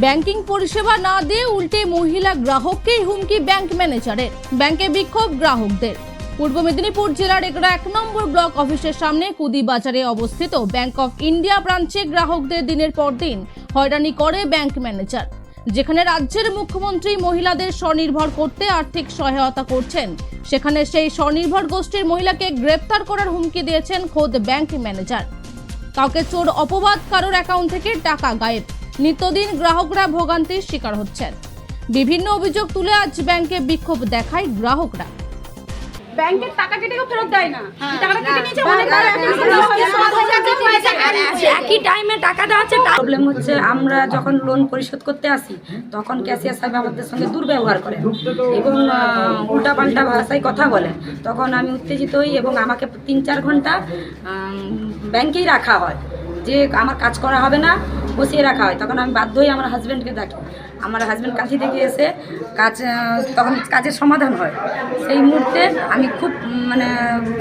Banking পরিষেবা না দিয়ে উল্টে মহিলা গ্রাহককেই হুমকি ব্যাংক ম্যানেজারের। ব্যাংকে বিক্ষোভ গ্রাহকদের। পূর্ব মেদিনীপুর জেলার এগরা এক নম্বর ব্লক অফিসের সামনে কুদি বাজারে অবস্থিত ব্যাংক অফ ইন্ডিয়া ব্রাঞ্চে গ্রাহকদের দিনের পর দিন হয়রানি করে ব্যাংক ম্যানেজার। যেখানে রাজ্যের মুখ্যমন্ত্রী মহিলাদের স্বনির্ভর করতে আর্থিক সহায়তা করছেন, সেখানে সেই স্বনির্ভর গোষ্ঠীর মহিলাকে গ্রেপ্তার করার হুমকি দিয়েছেন খোদ ব্যাংক ম্যানেজার। কাউকে চোর অপবাদ কারোর অ্যাকাউন্ট থেকে টাকা গায়েব। নিত্যদিন গ্রাহকরা ভোগান্তির শিকার হচ্ছেন। বিভিন্ন অভিযোগ তুলে আজ ব্যাংকে বিক্ষোভ দেখায় গ্রাহকরা। ব্যাংকের টাকা কেটে ফেরত দেয় না। টাকাটা কেটে নিয়েছে অনেকবার একই টাইমে টাকা দেওয়া হচ্ছে প্রবলেম হচ্ছে আমরা যখন লোন পরিশোধ করতে আসি তখন ক্যাশিয়ার সাহেব আমাদের সঙ্গে দুর্ব্যবহার করেন এবং উল্টা পাল্টা ভাষায় কথা বলেন। তখন আমি উত্তেজিত হই এবং আমাকে তিন চার ঘণ্টা ব্যাংকেই রাখা হয় যে আমার কাজ করা হবে না বসিয়ে রাখা হয়। তখন আমি বাধ্য হয়ে আমার হাজব্যান্ডকে ডাকি। আমার হাজব্যান্ড কাঁথি থেকে এসে কাজ তখন কাজের সমাধান হয়। সেই মুহূর্তে আমি খুব মানে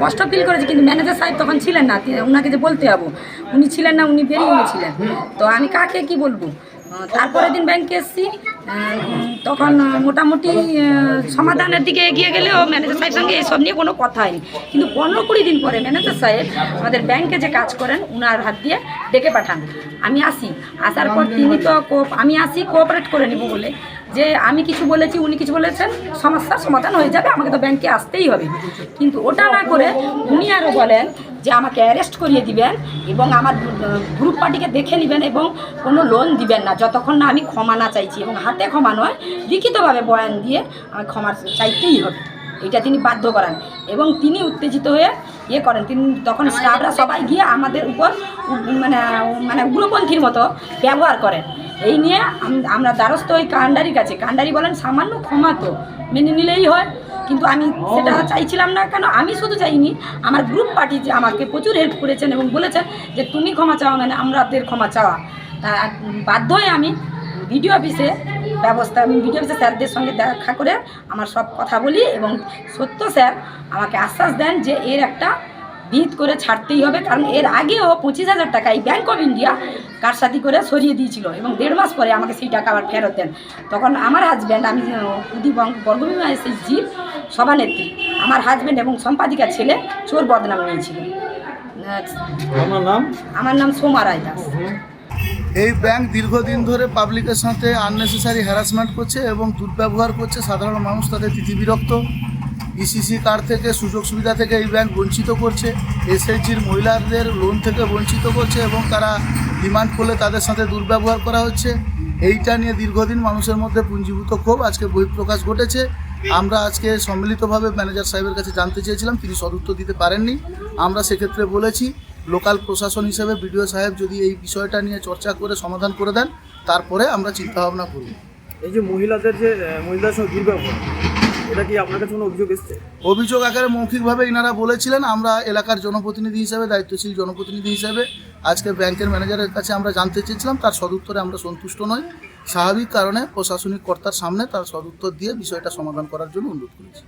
কষ্ট ফিল করেছি। কিন্তু ম্যানেজার সাহেব তখন ছিলেন না। ওনাকে যে বলতে যাব উনি ছিলেন না, উনি বেরিয়ে গেছিলেন। তো আমি কাকে কি বলব? তারপরের দিন ব্যাংকে এসেছি। তখন মোটামুটি সমাধানের দিকে এগিয়ে গেলেও ম্যানেজার সাহেবের সঙ্গে এসব নিয়ে কোনো কথা হয়নি কিন্তু পনেরো কুড়ি দিন পরে ম্যানেজার সাহেব আমাদের ব্যাংকে যে কাজ করেন উনার হাত দিয়ে ডেকে পাঠান। আমি আসি। আসার পর তিনি তো আমি আসি কোঅপারেট করে নেব বলে। যে আমি কিছু বলেছি উনি কিছু বলেছেন সমস্যার সমাধান হয়ে যাবে আমাকে তো ব্যাংকে আসতেই হবে। কিন্তু ওটা না করে উনি আরও বলেন যে আমাকে অ্যারেস্ট করিয়ে দিবেন এবং আমার গ্রুপ পার্টিকে দেখে নেবেন এবং কোনো লোন দিবেন না। যতক্ষণ না আমি ক্ষমা না চাইছি এবং হাতে ক্ষমা নয়, লিখিতভাবে বয়ান দিয়ে আমি ক্ষমা চাইতেই হবে। এটা তিনি বাধ্য করান এবং তিনি উত্তেজিত হয়ে ইয়ে করেন। তিনি তখন স্টাফরা সবাই গিয়ে আমাদের উপর মানে মানে উগ্রপন্থীর মতো ব্যবহার করেন। এই নিয়ে আমরা দ্বারস্থ ওই কান্ডারির কাছে। কান্ডারি বলেন সামান্য ক্ষমা তো মেনে নিলেই হয়। কিন্তু আমি সেটা চাইছিলাম না কেন? আমি শুধু চাইনি আমার গ্রুপ পার্টি যে আমাকে প্রচুর হেল্প করেছেন এবং বলেছেন যে তুমি ক্ষমা চাওয়া মানে আমাদের ক্ষমা চাওয়া। তা বাধ্য হয়ে আমি ভিডিও অফিসে ব্যবস্থা আমি ভিডিও অফিসে স্যারদের সঙ্গে দেখা করে আমার সব কথা বলি এবং সত্য স্যার আমাকে আশ্বাস দেন যে এর একটা বিহিত করে ছাড়তেই হবে কারণ এর আগেও পঁচিশ হাজার টাকা এই ব্যাঙ্ক অফ ইন্ডিয়া কারসাদি করে সরিয়ে দিয়েছিল এবং দেড় মাস পরে আমাকে সেই টাকা আবার ফেরত দেন। তখন আমার হাজব্যান্ড আমি উদি বর্গভীমা এসএসজি সভানেত্রী আমার হাজব্যান্ড এবং সম্পাদিকা ছেলে চোর বদনাম নিয়েছিল। আহ, নাম? আমার নাম সোমা রায় দাস। এই ব্যাংক দীর্ঘদিন ধরে পাবলিকের সাথে আননেসেসারি হ্যারাসমেন্ট করছে এবং দুর্ব্যবহার করছে সাধারণ মানুষ তাদের তিথিবিরক্ত ইসিসি কার্ড থেকে, সুযোগ সুবিধা থেকে এই ব্যাংক বঞ্চিত করছে। এসএইচজির মহিলাদের লোন থেকে বঞ্চিত করছে এবং তারা ডিমান্ড করলে তাদের সাথে দুর্ব্যবহার করা হচ্ছে। এইটা নিয়ে দীর্ঘদিন মানুষের মধ্যে পুঞ্জীভূত ক্ষোভ। আজকে বহিঃপ্রকাশ ঘটেছে। আমরা আজকে সম্মিলিতভাবে ম্যানেজার সাহেবের কাছে জানতে চেয়েছিলাম, তিনি সদুত্তর দিতে পারেননি। আমরা সেক্ষেত্রে বলেছি লোকাল প্রশাসন হিসেবে বিডিও সাহেব যদি এই বিষয়টা নিয়ে চর্চা করে, সমাধান করে দেন, তারপরে আমরা চিন্তাভাবনা করব। এই যে মহিলাদের যে মহিলাদের সঙ্গে দুর্ব্যবহার এটা কি আপনার কাছে কোনো অভিযোগ এসছে? অভিযোগ আকারে মৌখিকভাবে ইনারা বলেছিলেন, আমরা এলাকার জনপ্রতিনিধি হিসাবে, দায়িত্বশীল জনপ্রতিনিধি হিসাবে আজকে ব্যাংকের ম্যানেজারের কাছে আমরা জানতে চেয়েছিলাম, তার সদুত্তরে আমরা সন্তুষ্ট নই। স্বাভাবিক কারণে প্রশাসনিক কর্তার সামনে তার সদুত্তর দিয়ে বিষয়টা সমাধান করার জন্য অনুরোধ করেছি।